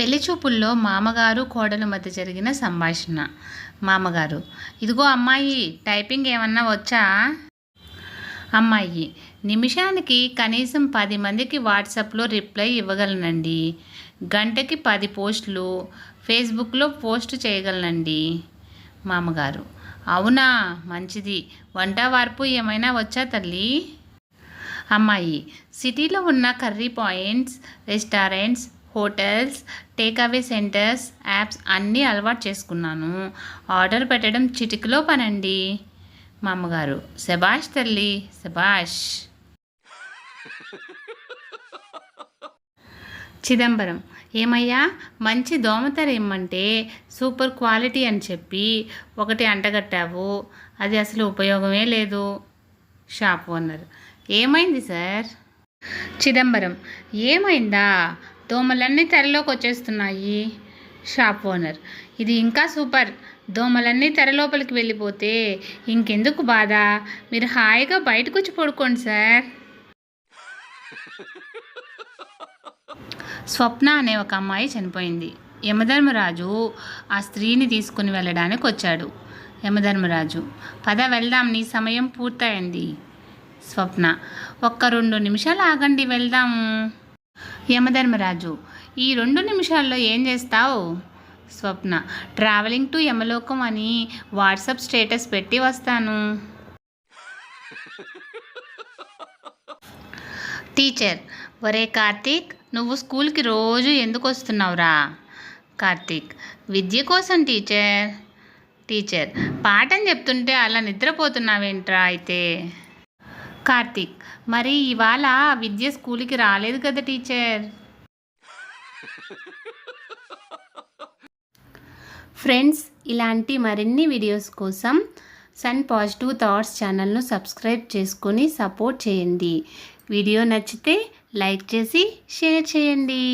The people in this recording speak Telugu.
పెళ్ళి చూపుల్లో మామగారు కోడలు మధ్య జరిగిన సంభాషణ. మామగారు ఇదిగో అమ్మాయి టైపింగ్ ఏమన్నా వచ్చా? అమ్మాయి నిమిషానికి కనీసం పది మందికి వాట్సాప్లో రిప్లై ఇవ్వగలనండి. గంటకి పది పోస్టులు ఫేస్బుక్లో పోస్ట్ చేయగలనండి. మామగారు అవునా? మంచిది. వంట వార్పు ఏమైనా వచ్చా తల్లి? అమ్మాయి సిటీలో ఉన్న curry points restaurants hotels takeaway centres apps అన్నీ అలవాటు చేసుకున్నాను. ఆర్డర్ పెట్టడం చిటికలో పనండి. మా అమ్మగారు శబాష్ తల్లి శబాష్ చిదంబరం ఏమయ్యా మంచి దోమతెర ఇమ్మంటే సూపర్ క్వాలిటీ అని చెప్పి ఒకటి అంటగట్టావు. అది అసలు ఉపయోగమే లేదు. షాప్ ఓనర్ ఏమైంది సార్? చిదంబరం ఏమైందా? దోమలన్నీ తెరలోకి వచ్చేస్తున్నాయి షాప్ ఓనర్. ఇది ఇంకా సూపర్. దోమలన్నీ తెర లోపలికి వెళ్ళిపోతే ఇంకెందుకు బాధ? మీరు హాయిగా బయటకు వచ్చి పడుకోండి సార్. స్వప్న అనే ఒక అమ్మాయి చనిపోయింది. యమధర్మరాజు ఆ స్త్రీని తీసుకుని వెళ్ళడానికి వచ్చాడు యమధర్మరాజు పద వెళ్దాం నీ సమయం పూర్తయింది. స్వప్న ఒక్క రెండు నిమిషాలు ఆగండి వెళ్దాము యమధర్మరాజు ఈ రెండు నిమిషాల్లో ఏం చేస్తావు? స్వప్న ట్రావెలింగ్ టు యమలోకం అని వాట్సాప్ స్టేటస్ పెట్టి వస్తాను. టీచర్ ఒరే కార్తీక్ నువ్వు స్కూల్కి రోజు ఎందుకు వస్తున్నావురా? కార్తీక్ విద్య కోసం టీచర్. టీచర్ పాఠం చెప్తుంటే అలా నిద్రపోతున్నావేంట్రా అయితే? కార్తీక్. మరి ఇవాళ విద్య స్కూల్కి రాలేదు కదా టీచర్? ఫ్రెండ్స్ ఇలాంటి మరిన్ని వీడియోస్ కోసం సన్ పాజిటివ్ థాట్స్ ఛానల్ను సబ్స్క్రైబ్ చేసుకొని సపోర్ట్ చేయండి. వీడియో నచ్చితే లైక్ చేసి షేర్ చేయండి.